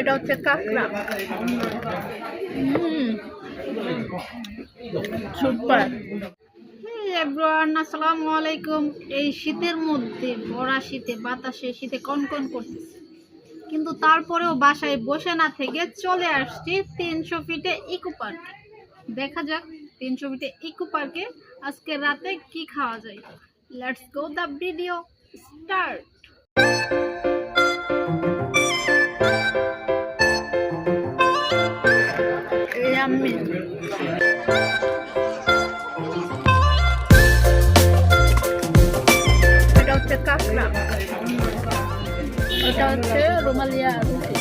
এটা হচ্ছে কাঁকড়া। সুপার। এই শীতের মধ্যে, ভরা শীতে, বাতাসে, শীতে কনকন করতেছে। কিন্তু তারপরেও বাসায় বসে না থেকে চলে আসছি তিনশো ফিটে ইকো পার্কে। দেখা যাক তিনশো ফিটে ইকো পার্কে আজকে রাতে কি খাওয়া যায়। Let's go the video start Yummy. এটা হচ্ছে কাঁকড়া এটা হচ্ছে রোমালিয়া রুটি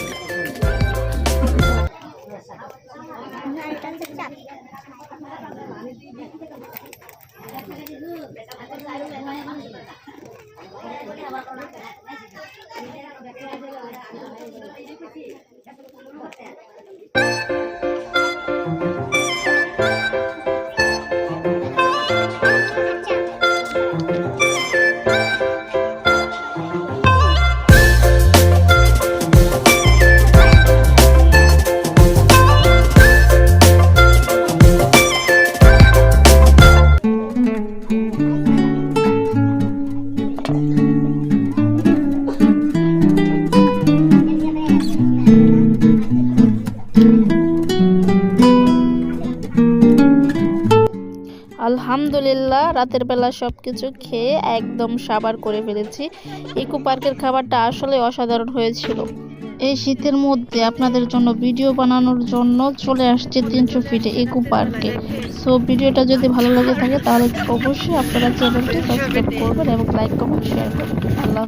আলহামদুলিল্লাহ, রাতের বেলা সব কিছু খেয়ে একদম সাবার করে ফেলেছি। ইকো পার্কের খাবারটা আসলে অসাধারণ হয়েছিল। এই শীতের মধ্যে আপনাদের জন্য ভিডিও বানানোর জন্য চলে আসছে তিনশো ফিটে ইকো পার্কে। সো ভিডিওটা যদি ভালো লাগে থাকে তাহলে অবশ্যই আপনারা চ্যানেলটি সাবস্ক্রাইব করবেন এবং লাইক, কমেন্ট শেয়ার করবেন। আল্লাহ